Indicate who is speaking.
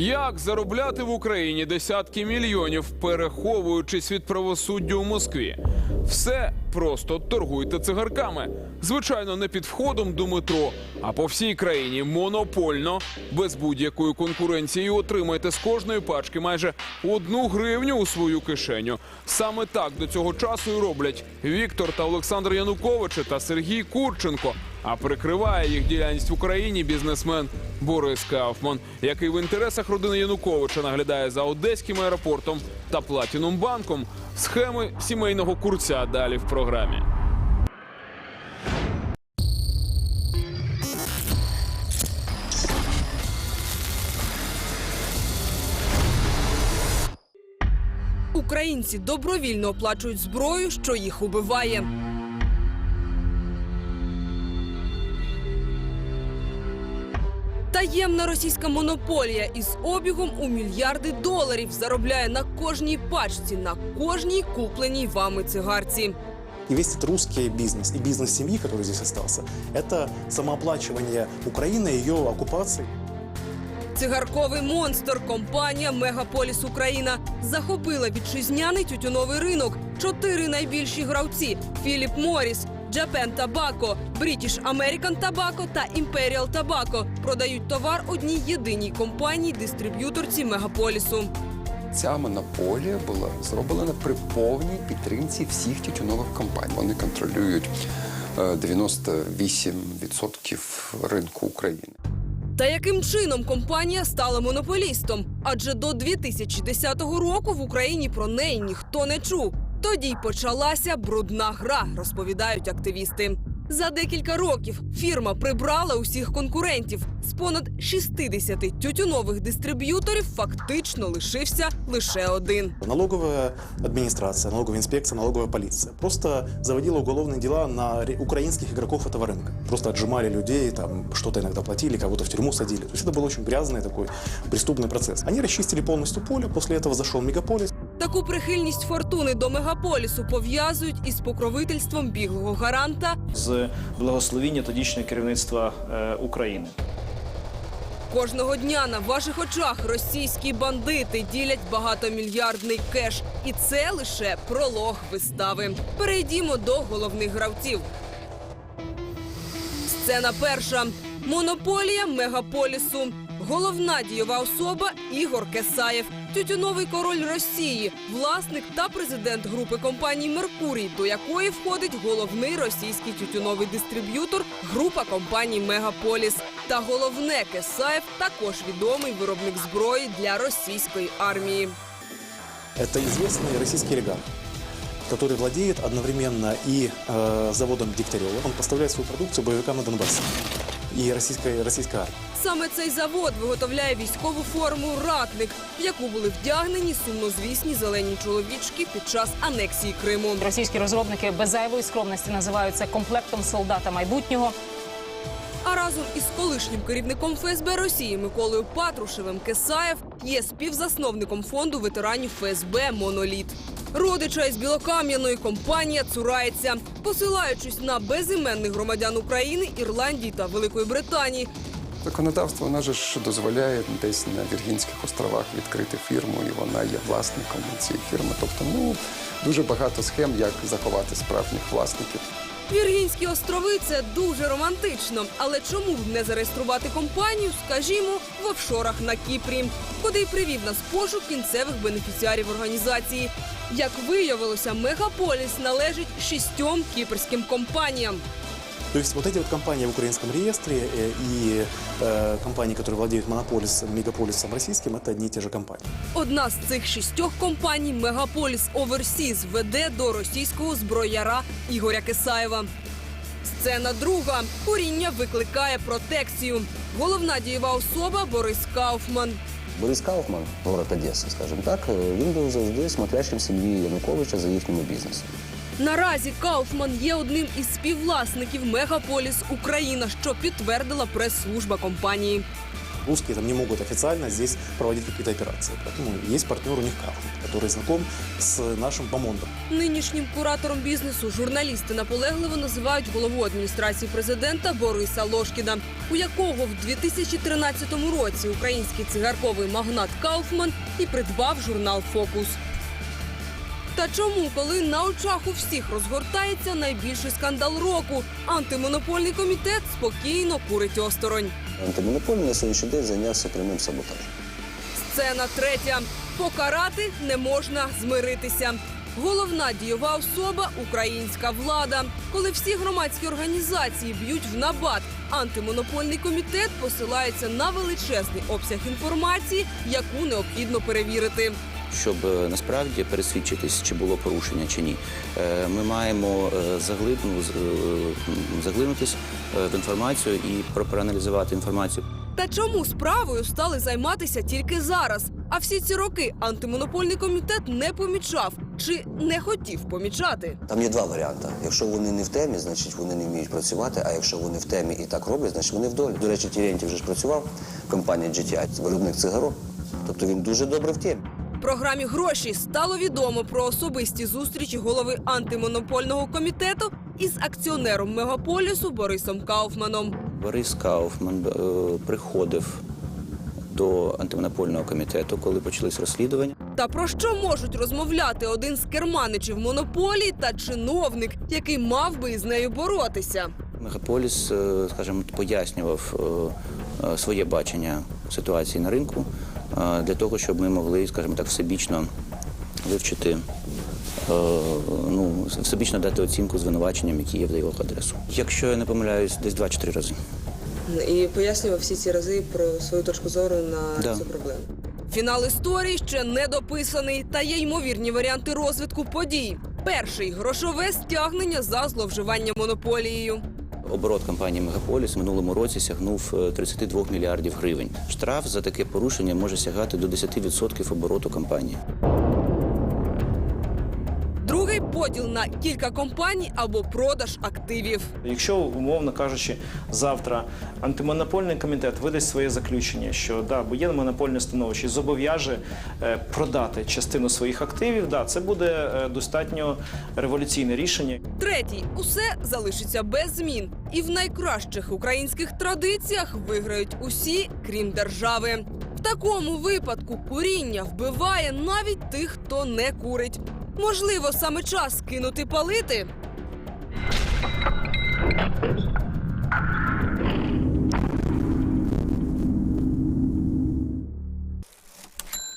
Speaker 1: Як заробляти в Україні десятки мільйонів, переховуючись від правосуддя у Москві? Все просто торгуйте цигарками. Звичайно, не під входом до метро, а по всій країні монопольно, без будь-якої конкуренції отримайте з кожної пачки майже одну гривню у свою кишеню. Саме так до цього часу і роблять Віктор та Олександр Януковичі та Сергій Курченко. А прикриває їх діяльність в Україні бізнесмен Борис Кауфман, який в інтересах родини Януковича наглядає за одеським аеропортом та Платінум банком. Схеми сімейного курця далі в програмі.
Speaker 2: Українці добровільно оплачують зброю, що їх убиває. Таємна російська монополія із обігом у мільярди доларів заробляє на кожній пачці, на кожній купленій вами цигарці.
Speaker 3: И весь этот русский бизнес и бизнес семьи, который здесь остался, это самооплачивание Украины и ее оккупации.
Speaker 2: Цигарковий монстр компанія Мегаполіс Україна захопила вітчизняний тютюновий ринок. Чотири найбільші гравці: Філіп Моріс, Japan Tobacco, British American Tobacco та Imperial Tobacco продають товар одній єдиній компанії дистриб'юторці Мегаполісу.
Speaker 4: Ця монополія була зроблена при повній підтримці всіх тютюнових компаній. Вони контролюють е, 98% ринку України.
Speaker 2: Та яким чином компанія стала монополістом? Адже до 2010 року в Україні про неї ніхто не чув. Тоді й почалася брудна гра, розповідають активісти. За декілька років фірма прибрала усіх конкурентів. З понад 60 тютюнових дистриб'юторів фактично лишився лише один.
Speaker 3: Налоговая администрация, налоговая инспекция, налоговая полиция просто заводила уголовные дела на ре- украинских игроков этого рынка. Просто отжимали людей, там что-то иногда платили, кого-то в тюрьму садили. То есть это был очень грязный такой преступный процесс. Они расчистили полностью поле, после этого зашел мегаполис,
Speaker 2: Таку прихильність фортуни до мегаполісу пов'язують із покровительством біглого гаранта
Speaker 5: з благословіння тодішнього керівництва е, України.
Speaker 2: Кожного дня на ваших очах російські бандити ділять багатомільярдний кеш, і це лише пролог вистави. Перейдімо до головних гравців. Сцена перша. Монополія мегаполісу. Головна дієва особа Ігор Кесаєв, тютюновий король Росії, власник та президент групи компаній Меркурій, до якої входить головний російський тютюновий дистриб'ютор, група компаній Мегаполіс. Та головне Кесаєв також відомий виробник зброї для російської армії.
Speaker 3: Это известный российский олигарх, который владеет одновременно и э, заводом Дегтярева. Он поставляет свою продукцию боевикам на Донбассе и российской, российской армии.
Speaker 2: Саме цей завод виготовляє військову форму ратник, в яку були вдягнені сумнозвісні зелені чоловічки під час анексії Криму.
Speaker 6: Російські розробники без зайвої скромності називають це комплектом солдата майбутнього.
Speaker 2: А разом із колишнім керівником ФСБ Росії Миколою Патрушевим Кесаєв є співзасновником фонду ветеранів ФСБ Моноліт. Родича із білокам'яної компанія цурається, посилаючись на безіменних громадян України, Ірландії та Великої Британії.
Speaker 4: Законодавство воно же ж дозволяє десь на Віргінських островах відкрити фірму, і вона є власником цієї фірми. Тобто, ну дуже багато схем, як заховати справжніх власників.
Speaker 2: Віргінські острови це дуже романтично. Але чому б не зареєструвати компанію, скажімо, в офшорах на Кіпрі, куди й привів нас пошук кінцевих бенефіціарів організації. Як виявилося, мегаполіс належить шістьом кіпрським компаніям.
Speaker 3: То есть вот эти вот компании в украинском реестре э, и э, компании, которые владеют монополисом, мегаполисом российским, это одни и те же компании.
Speaker 2: Одна з цих шістьох компаній Мегаполіс Оверсіз веде до російського зброяра Ігоря Кисаєва. Сцена друга. Куріння викликає протекцію. Головна дієва особа Борис Кауфман.
Speaker 7: Борис Кауфман, город Одеса, скажімо так, він був завжди смотрящим сім'ї Януковича за їхньому бізнесом.
Speaker 2: Наразі Кауфман є одним із співвласників Мегаполіс Україна, що підтвердила прес-служба компанії.
Speaker 3: Русские там не могут официально здесь проводить какие-то операции. Поэтому есть партнер у них Кауфман, который знаком с нашим бомондом.
Speaker 2: Нинішнім куратором бізнесу журналісти наполегливо називають голову адміністрації президента Бориса Лошкіна, у якого в 2013 році український цигарковий магнат Кауфман і придбав журнал Фокус. Та чому, коли на очах у всіх розгортається найбільший скандал року, антимонопольний комітет спокійно курить осторонь.
Speaker 7: Антимонопольний на сьогоднішній день зайнявся прямим саботажем.
Speaker 2: Сцена третя. Покарати не можна змиритися. Головна дієва особа українська влада. Коли всі громадські організації б'ють в набат, антимонопольний комітет посилається на величезний обсяг інформації, яку необхідно перевірити.
Speaker 8: Щоб е, насправді пересвідчитись, чи було порушення чи ні, е, ми маємо е, ну, з- е, заглинутись в інформацію і про- проаналізувати інформацію.
Speaker 2: Та чому справою стали займатися тільки зараз? А всі ці роки антимонопольний комітет не помічав чи не хотів помічати.
Speaker 7: Там є два варіанти. Якщо вони не в темі, значить вони не вміють працювати. А якщо вони в темі і так роблять, значить вони в долі. До речі, Терентів вже ж працював в компанії GTI, виробник цигарок. Тобто він дуже добре в темі.
Speaker 2: Програмі гроші стало відомо про особисті зустрічі голови антимонопольного комітету із акціонером мегаполісу Борисом Кауфманом.
Speaker 8: Борис Кауфман е, приходив до антимонопольного комітету, коли почались розслідування.
Speaker 2: Та про що можуть розмовляти один з керманичів монополії та чиновник, який мав би із нею боротися?
Speaker 8: Мегаполіс, е, скажімо, пояснював е, е, своє бачення ситуації на ринку для того, щоб ми могли, скажімо так, всебічно вивчити, е, ну, всебічно дати оцінку звинуваченням, які є в його адресу. Якщо я не помиляюсь, десь два чи три рази.
Speaker 2: І пояснював всі ці рази про свою точку зору на
Speaker 8: Да.
Speaker 2: цю проблему. Фінал історії ще не дописаний, та є ймовірні варіанти розвитку подій. Перший грошове стягнення за зловживання монополією.
Speaker 8: Оборот компанії Мегаполіс в минулому році сягнув е, 32 мільярдів гривень. Штраф за таке порушення може сягати до 10% обороту компанії.
Speaker 2: Поділ на кілька компаній або продаж активів.
Speaker 5: Якщо, умовно кажучи, завтра антимонопольний комітет видасть своє заключення, що да, бо є монопольне становище, зобов'яже е, продати частину своїх активів, да, це буде е, достатньо революційне рішення.
Speaker 2: Третій усе залишиться без змін. І в найкращих українських традиціях виграють усі, крім держави. В такому випадку куріння вбиває навіть тих, хто не курить. Можливо, саме час кинути палити.